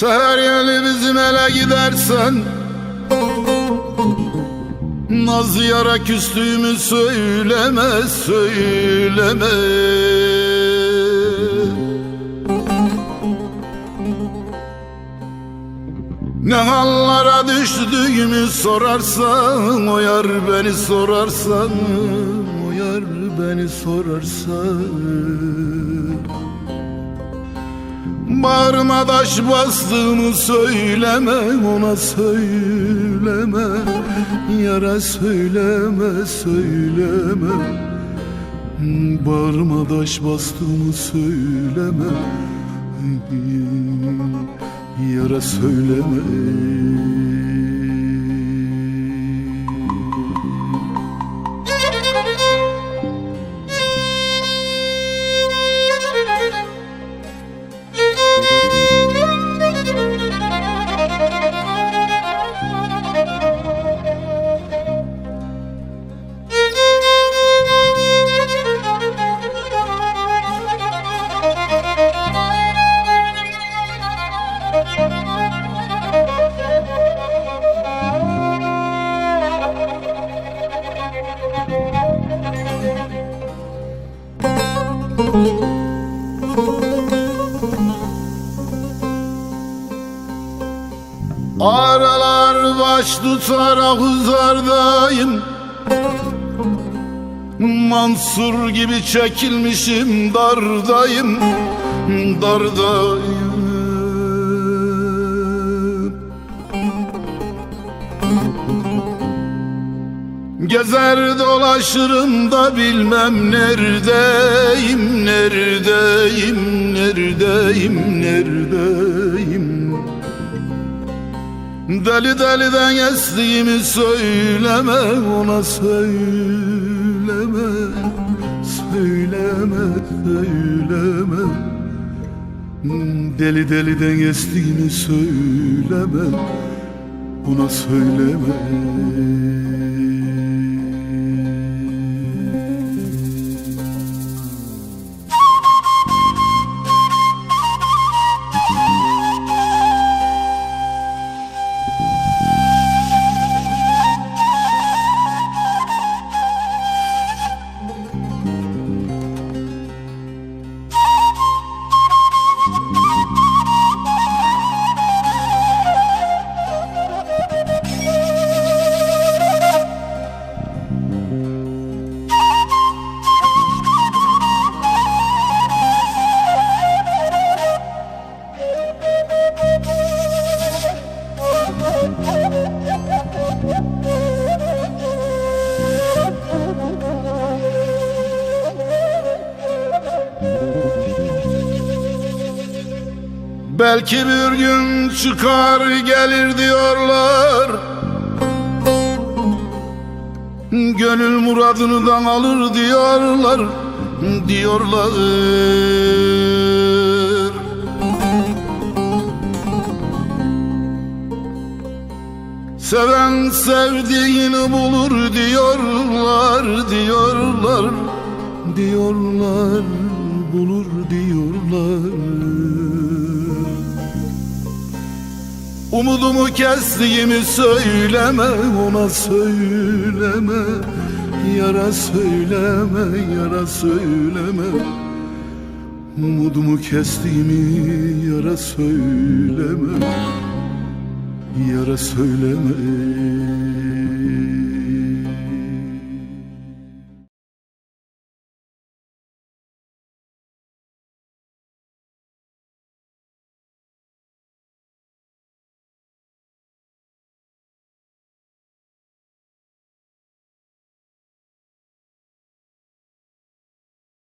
Seher yeli bizim ele gidersen. Naz yara küstüğümü söyleme söyleme. Ne hallara düştüğümü sorarsan O yar beni sorarsan O beni sorarsan Bağrıma taş bastığımı söyleme Ona söyleme. Yara söyleme söyleme. Bağrıma taş bastığımı söyleme. Yara söyleme Aralar baş tutarak huzardayım Mansur gibi çekilmişim dardayım Dardayım. Gezer dolaşırım da bilmem Neredeyim, Deli deliden estiğimi söyleme ona söyleme Söyleme söyleme. Deli deliden estiğimi söyleme Ona söyleme Belki bir gün çıkar gelir diyorlar. Gönül muradından alır diyorlar Diyorlar. Seven sevdiğini bulur diyorlar Diyorlar. Diyorlar Bulur diyorlar Umudumu kestiğimi söyleme ona söyleme Yara söyleme yara söyleme. Umudumu kestiğimi yara söyleme Yara söyleme